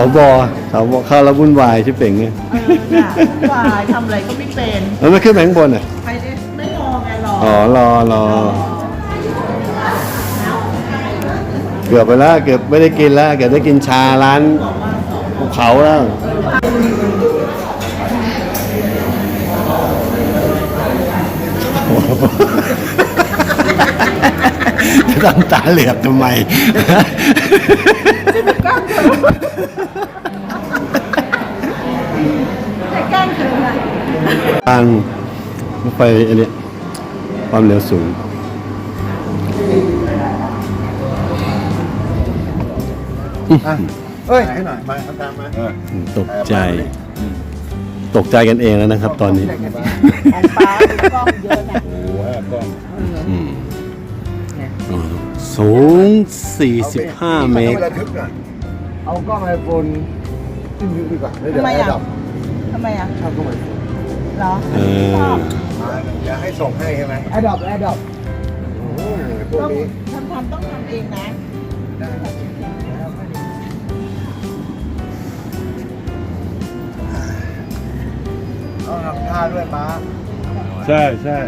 สบสบเข้าแล้ววุ่นวายชิบเป่งเนี่ยเออเนี่ยวายทำอะไรก็ไม่เป็นแล้วไม่ขึ้นไปข้างบนอะ ใครได้ไม่รอไงรออ๋อ รอรอ เกือบไปแล้ว เกือบไม่ได้กินแล้ว เกือบได้กินชาร้านภูเขาแล้ว จะทำตาเหลือบทำไมแต่างรถไฟอันเนี้ยความเร็วสูงเฮ้ยให้หน่อย มาทำตามมาตกใจ ตกใจกันเองแล้วนะครับ ตอนนี้ ของป้ามีกล้องเยอะนะ โอ้โหกล้องอืมอ๋อสูง 45 เมตรระทึกอะเอากล้องไอโฟนขึ้นยุดีกว่าแล้วเดี๋ยวทำไมแออะร์ดับทำไมอะชอบกล้องไอโฟน เหรอเออมาเดี๋ยวให้ส่งให้ใช่ไหมแอร์ดับแอร์ดับโอ้โหพวกต้องนี้ทำทำต้องทำเองนะเอาทำท่าด้วยป้าใช่ใช่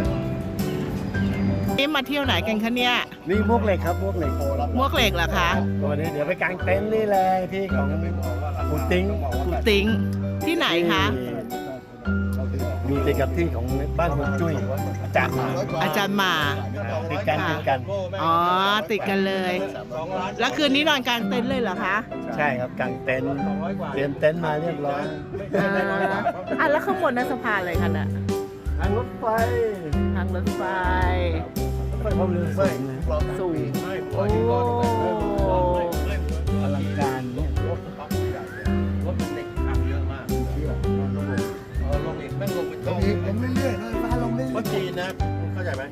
นี่มาเที่ยวไหนกันคะเนี่ยนี่มวกเหล็กครับมวกเหล็กมวกเหล็กเหรอคะวันนี้เดี๋ยวไปกางเต็นท์นี่เลยที่ของปูติ้งปูติ้งที่ไหนคะ อยู่ติดกับที่ของบ้านคุณจุ้ยอาจารย์มาอาจารย์หมา ติดกันติดกันอ๋อ ติดกันเลย แล้วคืนนี้นอนกลางเต็นท์เลยเหรอคะใช่ครับกางเต็นท์เตรียมเต็นท์มาเรียบร้อยอ่าอะแล้วข้างบนนั้นสะพานอะไรกันอะทางรถไฟทางรถไฟ ไฟความเร็วสูงนะ สูงโอ้อ งเรื่อยเพราะจีนนะเข้าใจไหม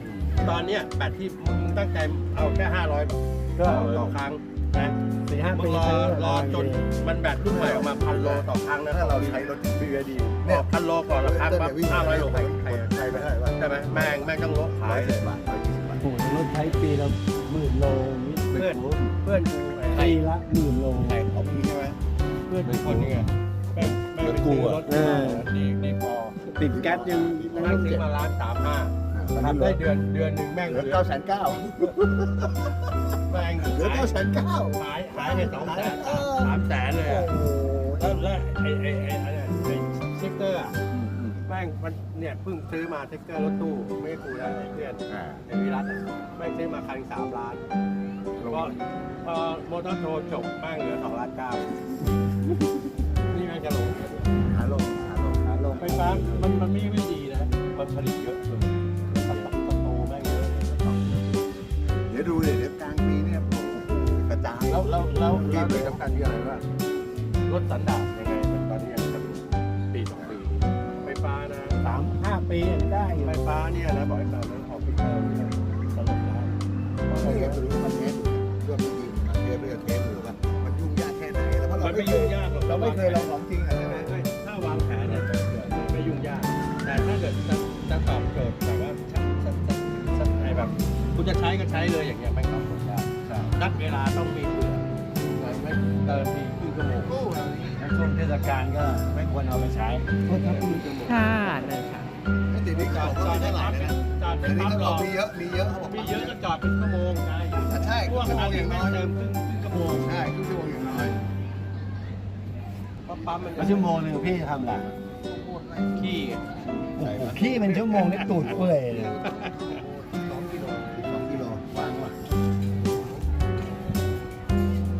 ตอนเนี้ยแบตที่มึงตั้งใจเอาแค่500ก็ต่อครั้งนะสี่ห้ามึปีงรอรอจนมันแบตรุ่นใหม่ออกมาพันโลต่อครั้งนะถ้าเราใช้รถเรือดีเนี่ยพันโลก่อนละครั้งปั๊บ500โลไปใครใช้ไปเท่าไหร่วะใช่ไหมแม่งแม่งต้องลดร้ขาอยยสิบบาทร้อยยี่สิบบาท โอ้โหรถใช้ปีละหมื่นโลนี่เพื่อนเพื่อนกูไอ้ปีละหมื่นโลไอ้ของพี่ใช่ไหม เพื่อนเป็นคนยังไงแม่งแม่งไปซื้อรถดีดีพอ ติดแก๊สยังนั่งซื้อมาล้านสามห้าทำได้เดือนเดือนหนึ่งแม่งเหเหลืลืออเก้าแสนเก้าแม่งเหลือเก้าแสนเก้าหายหายไปสองแสนสามแสนเลยอะแล้วแล้วไอ้ไอ้ไอ้ไอ้ไอ้เซกเตอร์อะแม่งมันเนี่ยเพิ่งซื้อมาเซกเตอร์รถตู้ไม่ให้กูนะไอ้เพื่อนไอ้วิรัตอะแม่งซื้อมาคันสามล้านพอพอมอเตอร์โชว์จบแม่งเหลือสองล้านเก้านี่แม่งจะลงขาลงขาลงขาลง ไฟฟ้ามันมันไม่ไม่ดีนะ มันผลิตเยอะเกินสต็อกสโตแม่งเยอะเดี๋ยวดูดิเดี๋ยวกลางปีเนี่ยโอ้โหกระจายแล้วแล้วแล้วเกแล้วมที่สำคัญคืออะไรวะรถสันดาป จอดได้อันนี้ปั๊บเขารบออกมีเยอะ มีเยอะเขาบอกมีเยอะก็จอดเป็นชั่วโมงใช่ใช่พวกชั่วขโมนางดอนี้ย่างไม่น้อยเติมครึ่งครึ่งชั่วโมงใช่ครึ่งชั่วโมงอย่างน้อยเพราะปั๊มมันแล้วชั่วโมงหนึ่งพี่ทำอะไรขี้ไงโอ้โหพี่เป็นชั่วโมงนี่ตูดเปื่อยเลยสองกิโลสองกิโลวางว่ะ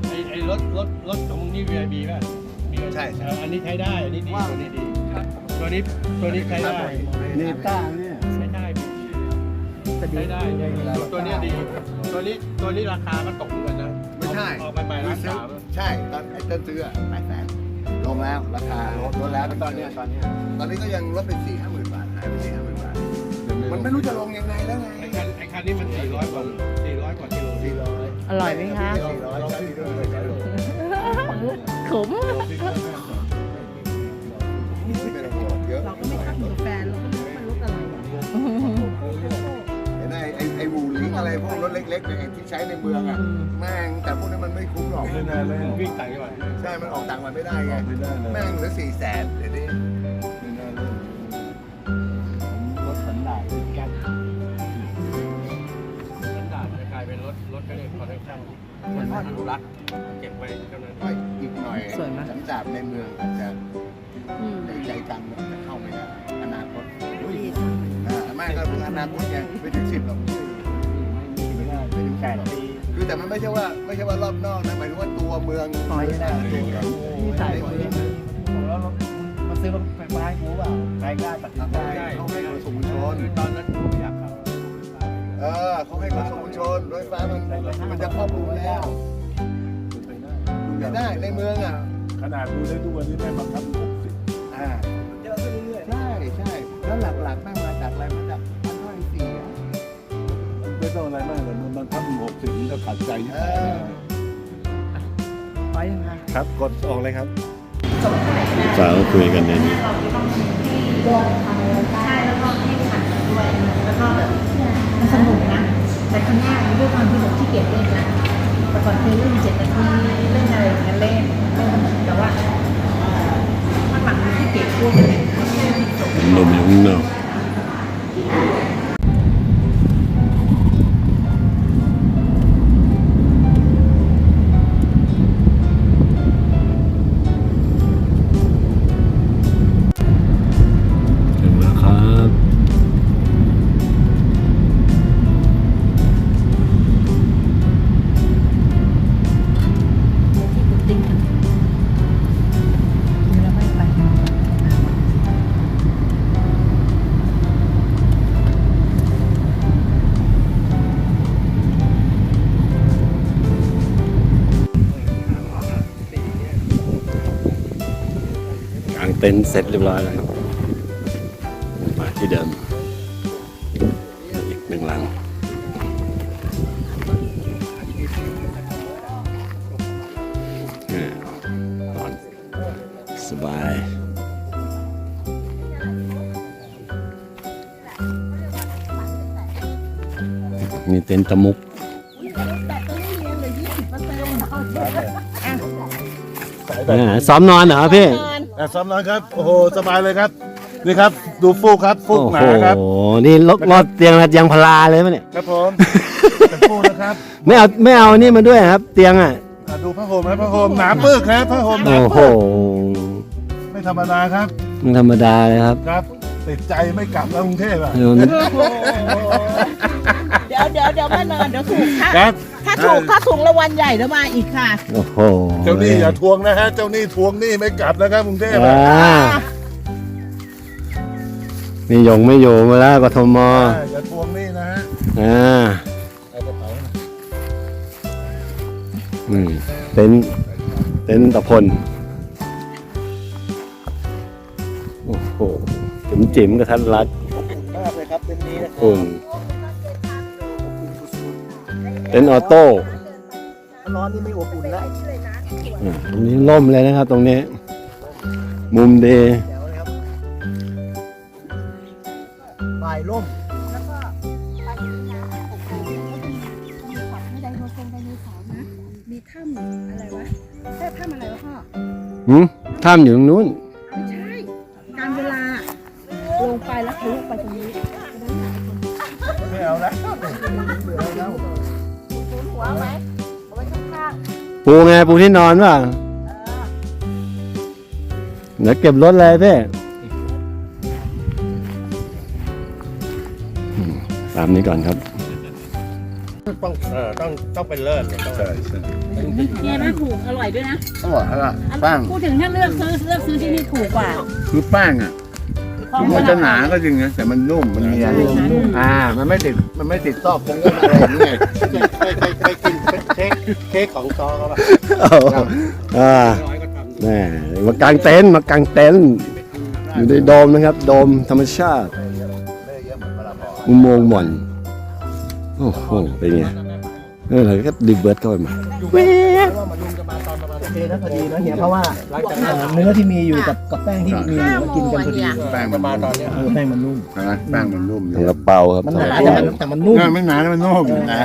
ไอ้ไอ้รถรถรถของมึงนี่ VIB ป่ะใช่เอใช่ออันนี้ใช้ได้ อันนี้ดีตัวนี้ดี ตัวนี้ตัวนี้ใช้ได้เนต้าเนี่ยใช้ได้ ใช้ได้ตัวเนี้ยดี ตัวนี้ตัวนี้ราคาก็ตกเหมือนกันนะไม่ใช่ออกไปไปร้านซื้อสามใช่ตอนไอ้ต้นซื้ออะแปดแสนลงแล้วราคาลดลดแล้วตอนเนี้ยตอนเนี้ยตอนนี้ก็ยังลดไปสี่ห้าหมื่นบาทหายไปสี่ห้าหมื่นบาท มันไม่รู้จะลงยังไงแล้วไงไอ้คันไอ้คันนี้มัน400กว่า400กว่ากิโลสี่ร้อยอร่อยไหมคะ สี่ร้อยใช้ด้วยเลยใช้ด้วยขมไอะไรเห็นไหมไอ้ไอ้ไอ้วูลิงอะไรพวกรถเล็กๆอย่างที่ใช้ในเมืองอะแม่งแต่พวกนั้นมันไม่คุ้มหรอก ไม่ได้เลยวิ่งต่างจังหวัดใช่ มันออกต่างมันไม่ได้ไง ไม่ได้เลยแม่งเหลือสี่แสนเดี๋ยวนี้ไม่ได้เลยผมรถสันดาปกันสันดาปจะกลายเป็นรถรถก็เรียกคอนเนคชั่นมันอนุรักษ์เก็บไว้เท่านั้นก็อีกหน่อยสวยไหมสันดาปในเมืองอาจจะอืมในใจกลางเมืองจะเข้าไม่ได้อนาคตอ่าแม่งก็อนาคตไงไม่ถึงสิบหรอกไม่ได้ไม่ถึง แปแปดดหรอกปี คือแต่มันไม่ใช่ว่าไม่ใช่ว่ารอบนอกนะหมายถึงว่าตัวเมืองปล่อยได้ตัวเมืองนี่ถ่ายคนนี้ผมแล้วมาซื้อรถไฟฟ้าให้กูเปล่าใครกล้าตัดสินใจเขาให้ขนส่งมวลชนคือตอนนั้นกูไม่อยากเข้าเออเขาให้ขนส่งมวลชนรถไฟฟ้ามันมันจะครอบคลุมแล้วไปได้ไม่ได้ในเมืองอะ ขนาดดูได้ทุกวันนี้แม่บังคับหกสิบอ่าเยอะไปเรื่อยๆใช่ใช่แล้วหลักๆแม่งมาจากอะไรมาจากพันห้อยสี่อะไม่ต้องอะไรมากเลย มันบังคับหกสิบมันจะขัดใจที่เออปล่อยยังไงครับ กดออกเลยครับ สาวคุยกันในนี้ ใช่แล้วก็ให้ขันด้วยแล้วก็แบบมันสนุกนะ แต่ครั้งหน้าด้วยความที่แบบขี้เกียจเล่นนะแต่ก่อนเคยเล่นเจ็ดนาทีเล่นอะไรอย่างเงี้ยเล่นเล่นแต่ว่าเอ่อถ้าหลังมันขี้เกียจพูดเลยลมอ เต็นท์เสร็จเรียบร้อยแล้วครับ มาที่เดิม อีกหนึ่งหลังอ่านอนสบายนี่เต็นท์ตะมุกอ่าซ้อมนอนเหรอพี่ อะซ้อมนอนครับ โอ้โห สบายเลยครับ นี่ครับ ดูฟูกครับ ฟูโอ้กหโหนาครับนี่รถรถเตียงระยังพลาเลยมั้ยเนี่ย ครับผม เป็นฟูกนะครับ ไม่เอาไม่เอานี่มาด้วยครับ เตียงอะอะดูผ้าห่มนะผ้าห่มหนาปึกครับผ้าห่มหนาโอ้โหปึกไม่ธรรมดาครับไม่ธรรมดาเลยครับ ครับ ติดใจไม่กลับแล้วกรุงเทพอะเดี๋ยวนะเดี๋ยวเดี๋ยวเดี๋ยวมานอนเดี๋ยวถูกถ้าครับ ถ้าถูกถ้าถูกรางวัลใหญ่เดี๋ยวมาอีกค่ะ โอ้โหเจ้าหนี้อย่าทวงนะฮะ เจ้าหนี้ทวงหนี้ไม่กลับนะครับกรุงเทพอ่าอะนี่ยงไม่อยู่มาแล้วกทมอ่าอย่าทวงหนี้นะฮะอ่าเอากระเป๋ามาอืมเต็นท์เต็นท์ตะพลโอ้โหจิ๋มจิ๋มกระทัดรัดมากเลยครับเป็นนี้นะอุ่น เต็นท์ออโต้ร้อนนี่ไม่อบอุ่นแล้วอ่าตรงนี้ล่มเลยนะครับ ตรงนี้ มุมดีเดี๋ยวนะครับบ่ายร่มแล้วก็ไปนี้นะโอ้โหมีขับไม่ไดโนเสาร์ไดโนเสาร์นะ มีถ้ำอะไรวะใช่ถ้ำอะไรวะพ่อหืมถ้ำอยู่ตรงนู้น ปูไงปูที่นอนป่ะเดี๋ยวเก็บรถเลยพี่อืมตามนี้ก่อนครับ ต้องเออต้องต้องเป็นเลิศเนี่ยต้องใช่ใช่ๆเนี่ยนะถูกอร่อยด้วยนะอร่อยอะแป้งพูดถึงถ้าเลือกซื้อเลือกซื้อที่นี่ถูกกว่าคือแป้งอะของมันจะหนาก็จริงนะแต่มันนุ่มมันเนียนอ่า มันไม่ติดมันไม่ติดซอกตรงนั้นอะไรอย่างเงี้ย เคยเคยเคยกินเค้กเค้กของซอเขาป่ะอ่าร้อยก็ทำแม่มากางเต็นท์มากางเต็นท์อยู่ในโดมนะครับ โดมธรรมชาติอุโมงค์หม่อน โอ้โห เป็นไง เออเราก็ดึงเบิร์ดเข้าไปใหม่โอเคนะพอดีนะเฮียเพราะว่าเอ่อเนื้อที่มีอยู่กับกับแป้งที่มีอยู่กินกันพอดีแป้งมันมาตอนนี้เออแป้งมันนุ่มนะแป้งมันนุ่มอขยู่องกระเปาครับมันหนาแต่มันแต่มันนุ่มไม่หนานะมันนุ่มนะ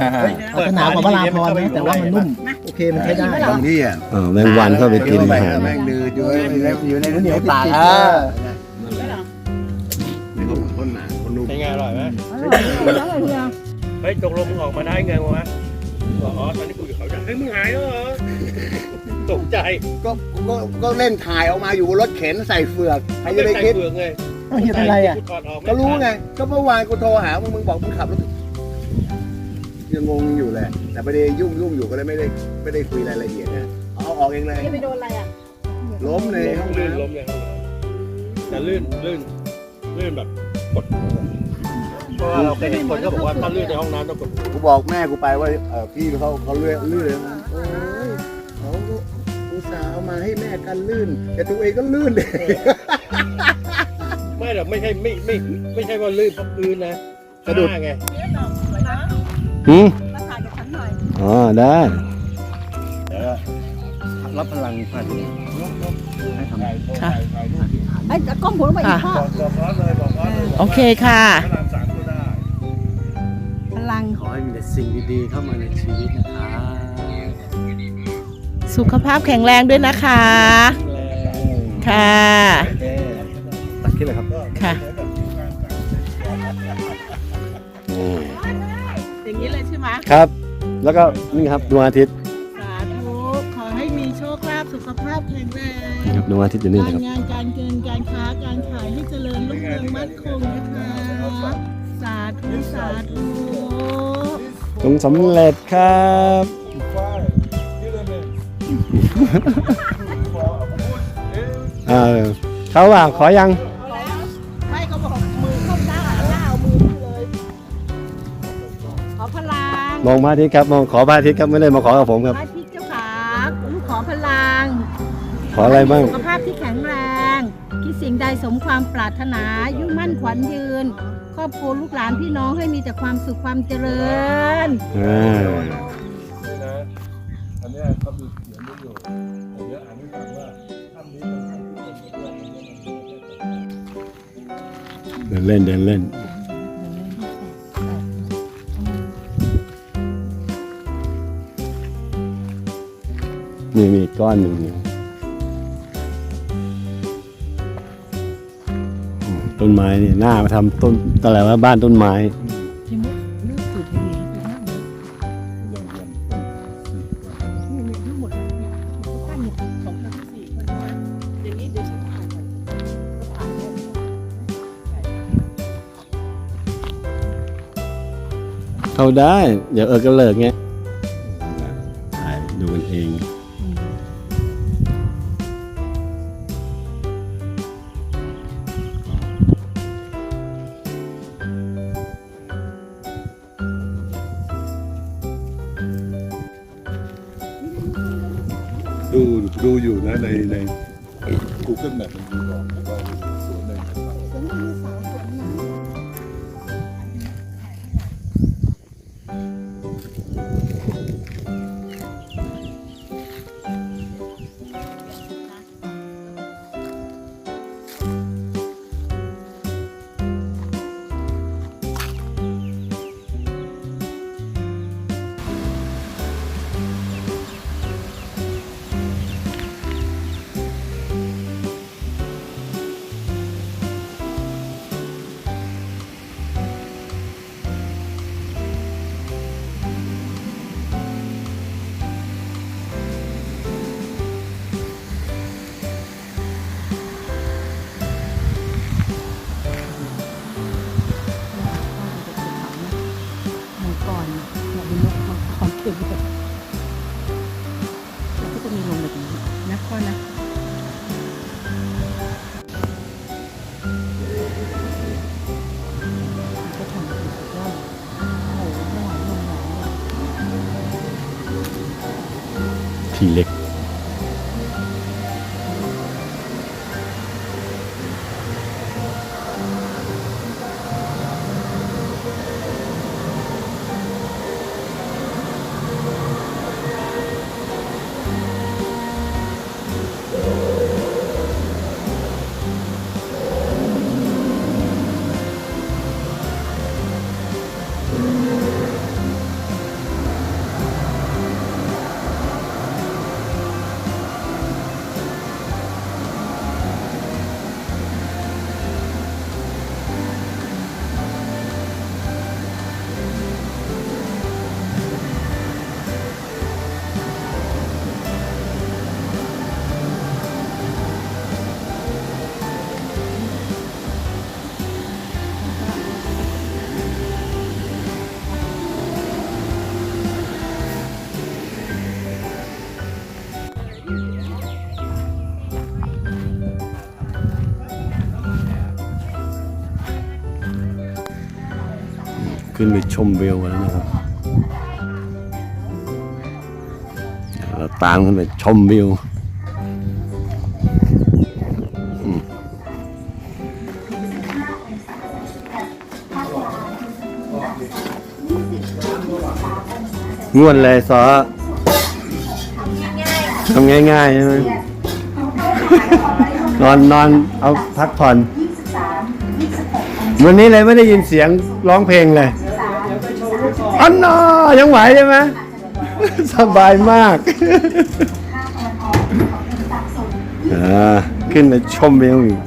อาจจะหนากว่าพระราพรนะแต่ว่ามันนุ่มโอเคมันใช้ได้บางที่อะแมงวันเข้าไปกินอาหารแมงดื้ออยู่ในอยู่ในเหนียวติดปากติดเอเอออนี่เขาคนหนาคนนุ่มเป็นไงอร่อยไหมเฮ้ยตกลงมึงออกมาได้ไงวะ อกอ๋อตอนนี้กูอยู่เขาใหญ่เฮ้ยมึงหายแล้วเหรอตกใจก็ก็ก็เล่นถ่ายออกมาอยู่บนรถเข็นใส่เฟือกใครจะไปใส่คิดเปลือกไงเอ้าเฮียเป็นไรอะ ถอดออกม่ก็รู้ไง ก็เมื่อวานกูโทรหามึงมึงบอกมึงขับรถยังงงอยู่แหละแต่ประเดี๋ยวยุ่งยุ่งอยู่ก็เลยไม่ได้ไม่ได้คุยรายละเอียดนะเอาออกเองเลยไปโดนอะไรอะล้มในห้องลื่นน้ำล้มเลยแต่ลื่นลื่นลื่นแบบกด เพราะว่าเราเคยเห็นคนก็บอกว่าถ้าลื่นในห้องน้ำต้องกดกูบอกแม่กูไปว่าเออพี่เขาเขาเลื่อนลื่นเลยนะโอ้ยเขาอุตส่าห์เอามาให้แม่กันลื่น แต่ตัวเองก็ลื่นเลยไม่หรอกไม่ใช่ไม่ไม่ไม่ใช่ว่าลื่นเพราะพื้นนะสะดุดไงหืมมาถ่ายกับฉันหน่อยอ๋อได้รับพลังพันค่ะไอ้กล้องผมไปอีกพ่อบอกร้อนเลยบอกร้อนเลยโอเคค่ะ ลัง ขอให้มีแต่สิ่งดีๆเข้ามาในชีวิตนะครับสุขภาพแข็งแรงด้วยนะคะ ค่ะตัดขึ้นเลยครับ ค่ะอืมอย่างนี้เลยใช่ไหมครับ แล้วก็นี่ครับดวงอาทิตย์ สาธุ ขอให้มีโชคลาภสุขภาพแข็งแรงนี่ครับดวงอาทิตย์อยู่นี่กานะรครับ งานการเงินการค้าการขายให้เจริญรุ่งเรืองมั่นคงนะคะ สาธุ สาธุ จงสำเร็จครับเออเขาว่าขอยังไม่เขาบอกมือเข้าหน้าหน้าเอามือขึ้นเลยขอพลังมองพระอาทิตย์ครับมองขอพระอาทิตย์ครับไม่ได้มาขอกับผมครับพระพิษเจ้าขาลูกขอพลัง ขออะไรบ้างสุขภาพที่แข็งแรงคิดสิ่งใดสมความปรารถนาอายุ่มั่นขวัญยืนคร อบครัวลูกหลานพี่น้องให้มีแต่ความสุขความเจริญ อ่านะอันเนี้ยก็มีเขียนไว้อยู่ผมจะอ่านให้ฟังว่าถ้ำนี้เป็นทางที่คนเลือกเดินเล่นเดินเล่น นี่มีก้อนหนึ่งอยู่ ต้นไม้นี่หน้ามาทำต้นอะไรวะบ้านต้นไม้ เข้าได้ เดี๋ยวเออก็เลิกไง Thank you. เลยทีเล็ก ขึ้นไปชมวิวกันแล้วนะครับเราตามขึ้นไปชมวิวง่วนเลยซอทำง่ายๆใช่ไหมนอนนอนเอาพักผ่อนวันนี้เลยไม่ได้ยินเสียงร้องเพลงเลย อันนอยังไหวใช่ไหมสบายมากอ่าขึ้นไปชมวิวอยู่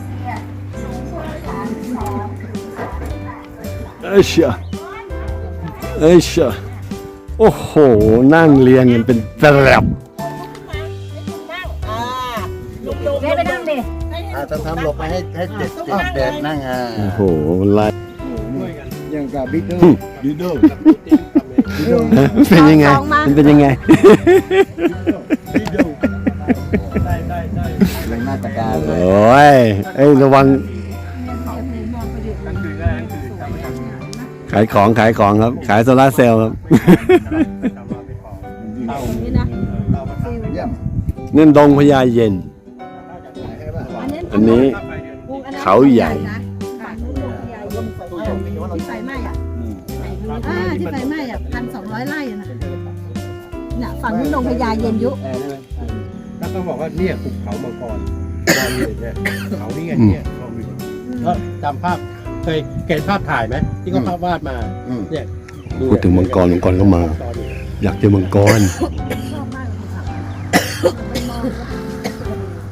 เอ้ยเชียเอ้ยเชียโอ้โห นั่งเรียงกันเป็นแตรบเล่นไปนั่งดิอ่าทำทำหลบไปให้ให้เด็กเด็กเด็กนั่งอ่าโอ้โหไล่อย่างกับบิ๊กเดอร์ดีเดอร์ เป็นยังไงมันเป็นยังไงแรงหน้าตะการเลโอ้ยยเอ้ยระวัง ขายของขายของครับ ขายโซลาร์เซลล์ครับเยี่ยมนั่นดงพญาเย็น อันนี้ เขาใหญ่ที่ไฟไหม้อะอ่าที่ไฟไหม้อะพันส องร้อยไร่อะนะน่ะฝั่งนู้นดงพญาเย็นยุแล้วก็บอกว่าเนี่ยภูเขามังกรมองเห็นเนี่ยเขานี่ไงเนี่ยมองเห็นก็จำภาพเคยเห็นภาพถ่ายไหมที่เขาภาพวาดมาอืม เนี่ยพูดถึงมังกรมังกรก็มาอยากเจอมังกร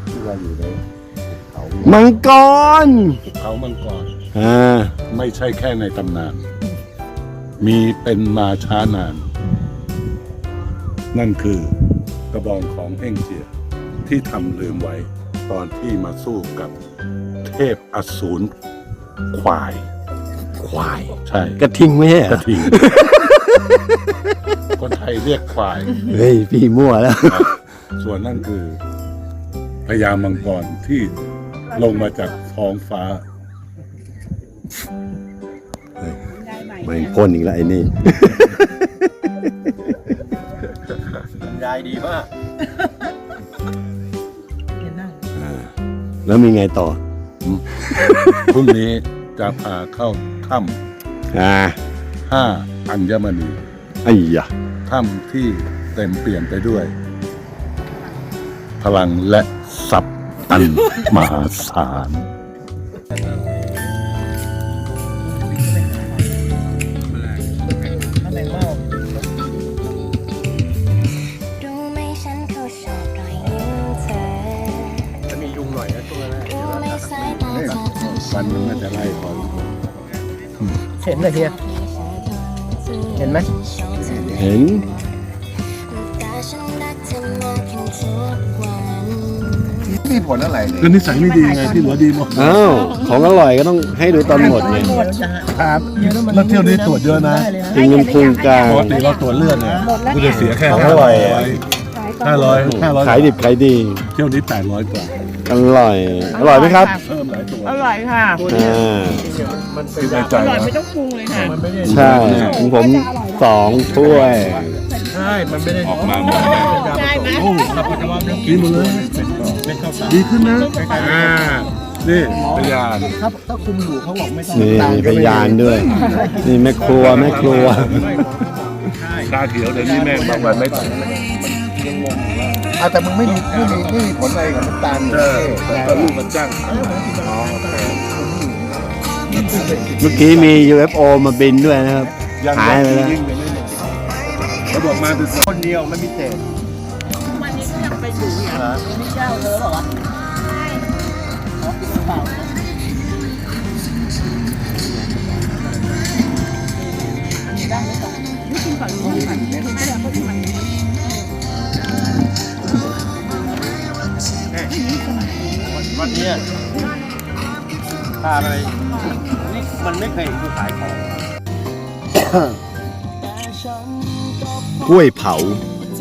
ที่ว่าอยู่ในเขามังกร เขามังกรอ่า ไม่ใช่แค่ในตำนาน มีเป็นมาช้านาน นั่นคือกระบองของเฮ่งเจีย ที่ทำลืมไว้ตอนที่มาสู้กับเทพอสูรควาย ควาย ใช่กระทิงไหมกระทิง คนไทยเรียกควาย เฮ้ย พี่มั่วแล้ว ส่วนนั่นคือพญามังกรที่ลงมาจากท้องฟ้า ไม่พ่นอีกแล้วไอ้นี่ ยายดีมากแล้วมีไงต่อ พรุ่งนี้จะพาเข้าถ้อ่าำห้าอัญมณีไอ้ยะถ้ำที่เต็มเปลี่ยนไปด้วย พลังและทรัพย์อันมหาศาล นเลยเฮียเห็นไหมเห็นแต่ฉันรักเธอมากขึ้นทุกวันมีผลอะไรเลยก็นิสัยไม่ดีไงที่เหลือดีหมดอ้าวของอร่อยก็ต้องให้ดูตอนหมดไงครับแล้วเที่ยวนี้ตรวจเยอะนะกินเงินพุงกลางปกติเราตรวจเลือดเนี่ยกูจะเสียแค่ของอห้าร่ร้ออยย ห้าร้อยห้าร้อยขายดิบขายดี เที่ยวนี้แปดร้อยกว่าอร่อย อร่อยไหมครับเพิ่มหลายตัวอร่อยค่ะอ่าคือในใจอร่อยนะ ไม่ต้องปรุงเลยค่ะใช่ของผมสองถ้วย ใช่ มันไม่ได้ออกมาหมดใช่ไหมโอ้เราก็จะว่าเรื่องดีหมดเลยเป็นข้าวสารดีขึ้นนะอ่านี่พยานถ้าถ้าคุมอยู่เขาบอกไม่ต้องนี่มีพยานด้วย นี่แม่ครัวแม่ครัว ชาเขียวเดี๋ยวนี้แม่งบางวันไม่ต้ องอะแต่มึงไม่มีไม่มีไม่มีผลอะไรกับน้ำตาลเออแต่ลูกมันจ้างเมื่อกี้มี UFO มาบินด้วยนะครับ ยังหายไปแล้ว ยิ่งยังไม่หมดเขาบอกมาเป็นคนเดียวไม่พิเศษวันนี้ก็ยังไปอยู่อย่างนี่เจ้าเธอบอกว่า วันนี้พาไปนี่มันไม่เคยเห็นกูขายของกล้วยเผา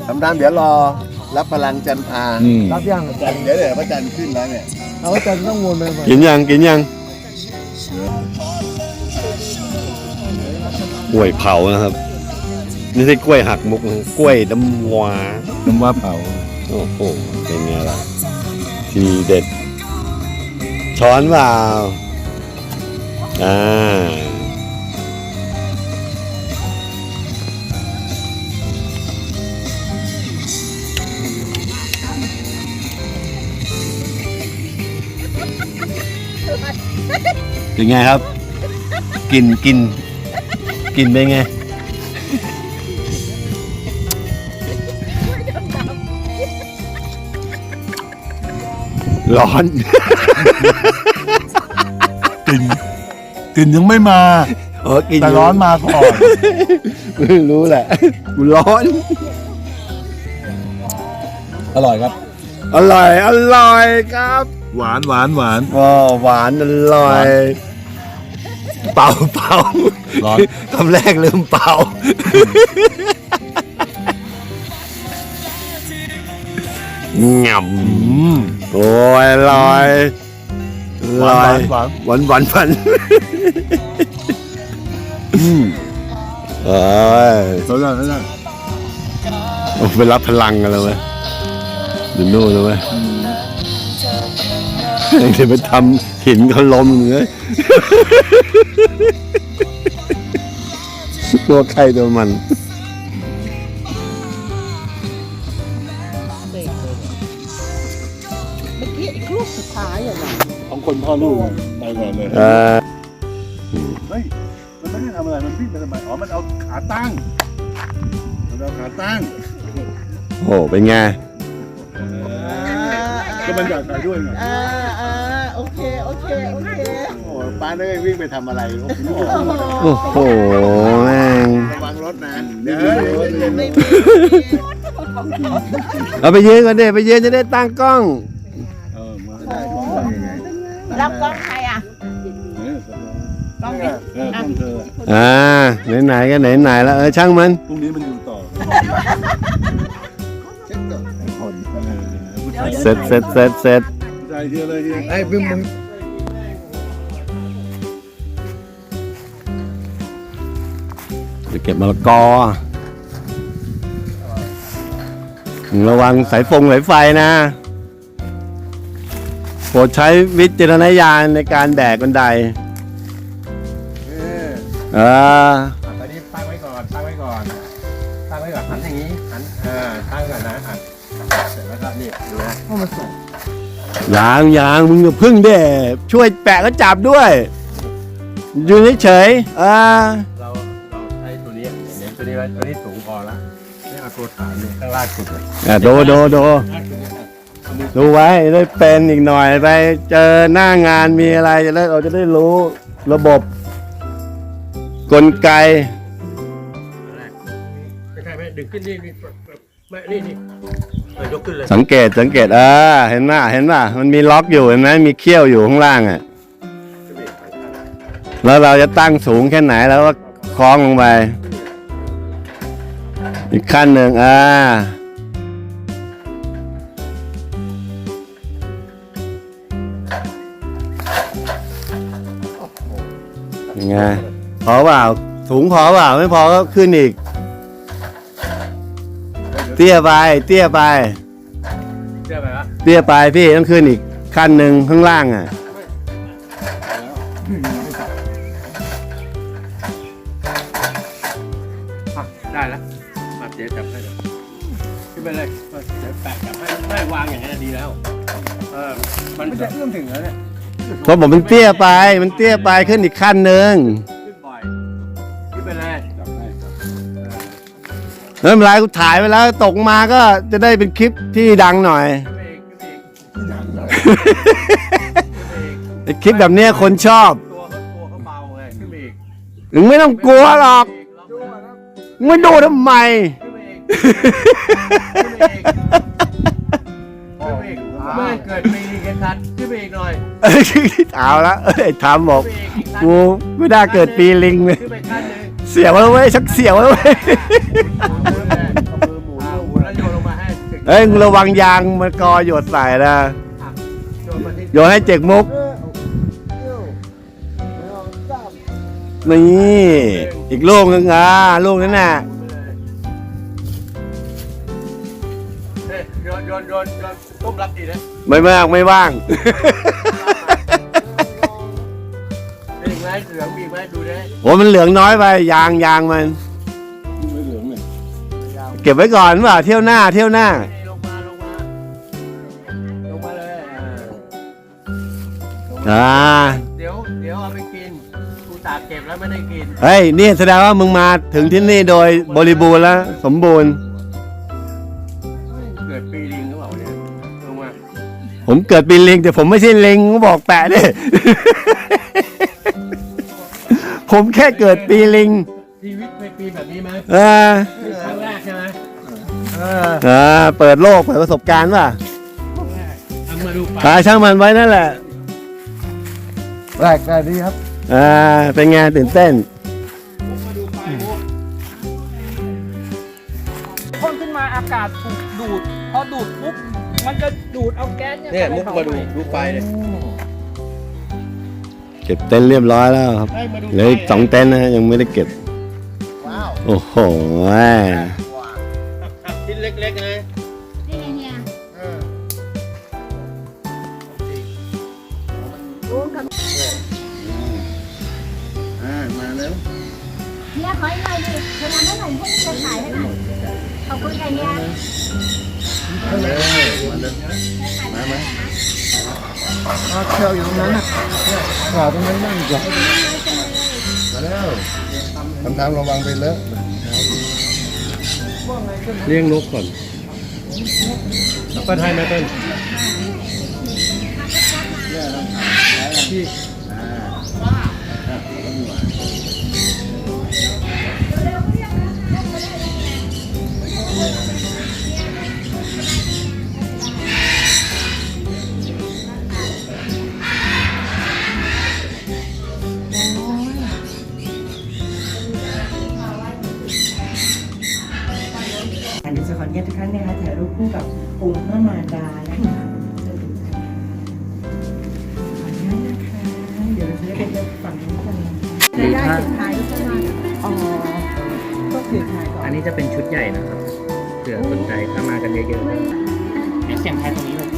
ทำตามเดี๋ยวรอ รับพลังจันทราอืม รับย่างอาจารย์เดี๋ยวเดี๋ยวพระจันทร์ขึ้นแล้วเนี่ยเอาอาจารย์ต้องวนไปไหมกินยังกินยังกล้วยเผานะครับไม่ใช่กล้วยหักมุกนะกล้วยน้ำว้าน้ำว่าเผาโอ้โหเป็นไงล่ะทีเด็ด ช้อนเปล่าอ่าเป็นไงครับ กินกินกินเป็นไง ร้อน กลิ่นกลิ่นยังไม่มา เออกินแต่ร้อนมาก่อนไม่รู้แหละกูร้อน อร่อยครับ อร่อย อร่อยครับหวานหวานหวาน อ๋อหวานอร่อย เป่าเป่าร้อน คำแรกลืมเป่างอืมำ โอ้ยอร่อยอหวาร่อนยหวานหวานหวานหวานอืมเอ้ยแล้วได้แล้วได้โอ้ไปรับพลังกันแล้วเว้ยดูนู่นเลยเว้ยจะไปทำหินเขาล้มเลยตัวใครตัวมัน พ่อลูกไปก่อนเลยเออเฮ้ยมันไม่ได้ทำอะไรมันวิ่งไปทำไมอ๋อมันเอาขาตั้งมันเอาขาตั้งโอ้เป็นไงก็มันอยากถ่ายด้วยไงอ่าอ่าโอเคโอเคโอเคโอ้โหป้าเอ้ยวิ่งไปทำอะไรโอ้โหโอ้โหแม่งระวังรถนะเดี๋ยวเฮ้ยเดี๋ยวไม่เดี๋ยวมีเอาไปยืนก่อนเดี๋ยวไปยืนจะได้ตั้งกล้องเออมา รับกล้องใครอะเออกล้องนี้เออต้องเธออ่าไหนๆก็ไหนๆแล้วเออช่างมัน พรุ่งนี้มันอยู่ต่อเช็คก่อนคนเออผู้ชายเสร็จเสร็จเสร็จเสร็จผู้ชายเฮียเลยเฮียไอ้พึ่งมึงจะเก็บมะละกอระวังสายฟงสายไฟนะโป รดใช้วิจารณญาณในการแบกบันไดเออเออตอนนี้ตั้งไว้ก่อนตั้งไว้ก่อนตั้งไว้ก่อนหันอย่างนี้หันเออตั้งก่อนนะหันเสร็จแล้วก็นี่ดูนะยางยางมึงอย่าพึ่งเด้ช่วยแปะก็จับด้วยอยู่เฉยๆอ่าเราเราใช้ตัวนี้เน้นตัวนี้ไว้ตัวนี้สูงพอแล้วนี่เอาตัวฐานนี่ข้างล่างสุดเลยอะโดโดโด ล่างสุดเนี่ยเอามือ ดูไว้ได้เป็นอีกหน่อยไปเจอหน้างานมีอะไรจะได้เราจะได้รู้ระบบ กลไกไม่ใช่ไม่ดึงขึ้นนี่นี่ไม่นี่นี่เออยกขึ้นเลยสังเกตสังเกตเออเห็นป่ะเห็นป่ะมันมีล็อกอยู่เห็นไหมมีเขี้ยวอยู่ข้างล่างอะแล้วเราจะตั้งสูงแค่ไหนแล้วก็คล้องลงไป อีกขั้นหนึ่งอ่า ไงพอเปล่าสูงพอเปล่าไม่พอก็ขึ้นอีก เตี้ยไป เตี้ยไปเชื่อไหมวะเตี้ยไปพี่ต้องขึ้นอีกขั้นหนึ่งข้างล่างอะอะได้แล้วมาเจ๊จับให้เลยขึ้นไปเลยเดี๋ยวแปะจับให้ไม่วางอย่างนั้นดีแล้ว เออมันจะเอื้อมถึงแล้วเนี่ย เพราะผมมันเตี้ยไป มันเตี้ยไปขึ้นอีกขั้นหนึ่งขึ้นบ่อยขึ้นไปเลยจับให้แล้วเวลากูถ่ายไปแล้วตกมาก็จะได้เป็นคลิปที่ดังหน่อยขึ้นไปอีกขึ้นไปอีกไอ้คลิปแบบเนี้ยคนชอบ ตัวเขาตัวเขาเบาไงขึ้นไปอีกถึงไม่ต้องกลัวหรอกมึงไม่ดูทำไม ขึ้นไปอีกขึ้นไปอีกขึ้นไปอีก เมื่อเกิดปีเกทัดขึ้นไปอีกหน่อยเอาละเอ้ยทำบอกขึ้นไปอีกอีกขั้นกูไม่ได้เกิดปีลิงเลยขึ้นไปขั้นหนึ่งเสียวแล้วเว้ยชักเสียวแล้วเว้ยเอามือแตะเอามือหมุนเอาหมุนแล้วโยนลงมาให้ถึงเฮ้ยมึงระวังยางมันกอหยดใส่นะโยนมาที่โยนให้เจกมุกเนี่ อีกลูกนึงอะลูกนั้นน่ะ นโยนโยนโยนต้มรับดีนะไม่มากไม่ว่าง มีอีกไหมเหลืองมีอีกไหมดูได้โอ้มันเหลืองน้อยไปยางยางมัน ไม่เหลืองเลยเก็บไว้ก่อนว่าเที่ยวหน้าเที่ยวหน้า นี่ลงมาลงมาลงมาเลยอ่าอ่าเดี๋ยวเดี๋ยวเอาไปกินกูตากเก็บแล้วไม่ได้กิน เฮ้ยนี่แสดงว่ามึงมาถึงที่นี่โดยบริบูรณ์แล้ว สมบูรณ์ ผมเกิดเป็นลิงแต่ผมไม่ใช่ลิงก็บอกแปะดิผมแค่เกิดปีลิงชีวิตเป็นปีแบบนี้ไหมเออครั้งแรกใช่ไหมเออเปิดโลกเปิดประสบการณ์ป่ะทำมาดูไปตาช่างมันไว้นั่นแหละแรกได้ดีครับอ่าเป็นไงตื่นเต้นพ่นขึ้นมาอากาศถูกดูด พอดูดปุ๊บ มันจะดูดเอาแก๊สเนี่ยเนี่ยมุกมาดูดูไฟเลยเก็บเต็นท์เรียบร้อยแล้วครับได้มาดูเหลืออีกสองเต็นท์นะยังไม่ได้เก็บ ว้าวโอ้โหชิ้นเล็กๆนะนี่ไงเนี่ยเออรู้กับอ่ามาแล้วเนี่ยขอให้หน่อยดิเธอทำให้หน่อยให้เธอถ่ายให้หน่อยขอบคุณค่ะเนี่ย มาเลยมาเลยมาไหมเอาเที่ยวอยู่ตรงนั้นน่ะขาตรงนั้นนั่งจ้ะมาแล้วทำทางระวังไปเลอะเลี้ยงนกก่อนแล้วก็ให้นะเต้นอัาตทุกท่านนะคะถ่ายรูปคู่กับองค์พระมารดานะคะขออนุญาตนะคะ เดี๋ยวเราจะได้ไปเจอฝั่งนี้กันนะคะจะได้สุดท้ายใช่ไหมอ๋อก็คือถ่ายก่อนอันนี้จะเป็นชุดใหญ่นะครับเผื่อสนใจถ้ามากันเยอะๆเดี๋ยวเสียงไทายตรงนี้เลย